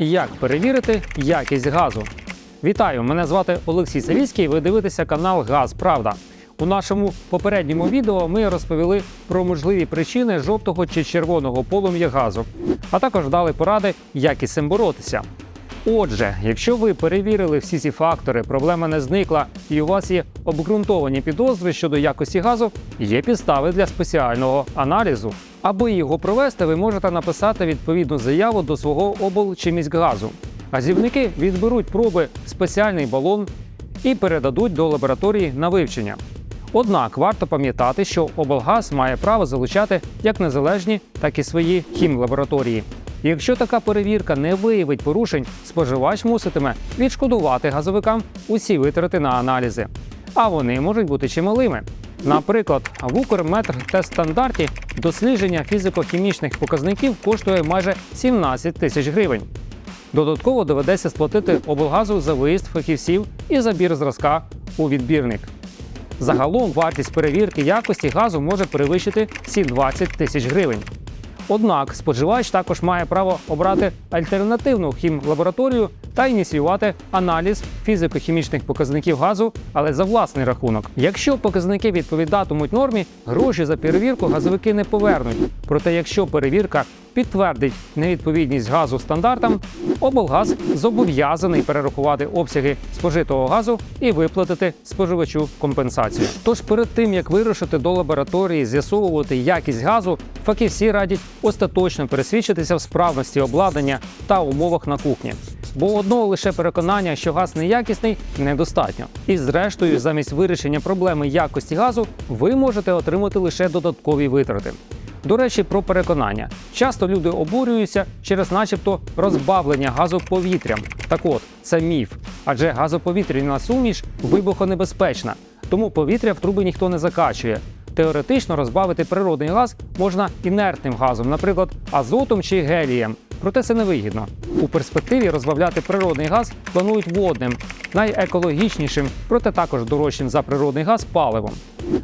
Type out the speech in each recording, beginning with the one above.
Як перевірити якість газу? Вітаю! Мене звати Олексій Савіцький. Ви дивитеся канал Газ Правда. У нашому попередньому відео ми розповіли про можливі причини жовтого чи червоного полум'я газу, а також дали поради, як із цим боротися. Отже, якщо ви перевірили всі ці фактори, проблема не зникла, і у вас є обґрунтовані підозри щодо якості газу, є підстави для спеціального аналізу. Аби його провести, ви можете написати відповідну заяву до свого обл чи міськгазу. Газівники відберуть проби в спеціальний балон і передадуть до лабораторії на вивчення. Однак варто пам'ятати, що облгаз має право залучати як незалежні, так і свої хімлабораторії. Якщо така перевірка не виявить порушень, споживач муситиме відшкодувати газовикам усі витрати на аналізи. А вони можуть бути чималими. Наприклад, в Укрметр-тест-стандарті дослідження фізико-хімічних показників коштує майже 17 тисяч гривень. Додатково доведеться сплатити облгазу за виїзд фахівців і забір зразка у відбірник. Загалом вартість перевірки якості газу може перевищити всі 20 тисяч гривень. Однак споживач також має право обрати альтернативну хімлабораторію та ініціювати аналіз фізико-хімічних показників газу, але за власний рахунок. Якщо показники відповідатимуть нормі, гроші за перевірку газовики не повернуть. Проте, якщо перевірка підтвердить невідповідність газу стандартам, облгаз зобов'язаний перерахувати обсяги спожитого газу і виплатити споживачу компенсацію. Тож перед тим як вирушити до лабораторії, з'ясовувати якість газу, фахівці радять остаточно пересвідчитися в справності обладнання та умовах на кухні. Бо одного лише переконання, що газ неякісний, недостатньо. І зрештою, замість вирішення проблеми якості газу, ви можете отримати лише додаткові витрати. До речі, про переконання. Часто люди обурюються через, начебто, розбавлення газу повітрям. Так от, це міф. Адже газоповітряна суміш вибухонебезпечна, тому повітря в труби ніхто не закачує. Теоретично розбавити природний газ можна інертним газом, наприклад, азотом чи гелієм. Проте це невигідно. У перспективі розбавляти природний газ планують водним, найекологічнішим, проте також дорожчим за природний газ паливом.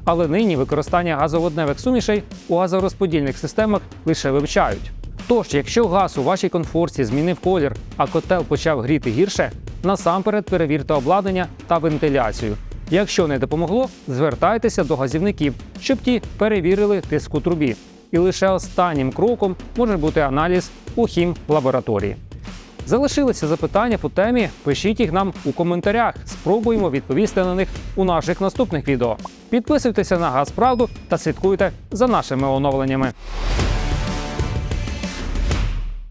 Але нині використання газоводневих сумішей у газорозподільних системах лише вивчають. Тож, якщо газ у вашій конфорці змінив колір, а котел почав гріти гірше, насамперед перевірте обладнання та вентиляцію. Якщо не допомогло, звертайтеся до газівників, щоб ті перевірили тиск у трубі. І лише останнім кроком може бути аналіз у хімлабораторії. Залишилися запитання по темі? Пишіть їх нам у коментарях. Спробуємо відповісти на них у наших наступних відео. Підписуйтеся на Газправду та слідкуйте за нашими оновленнями.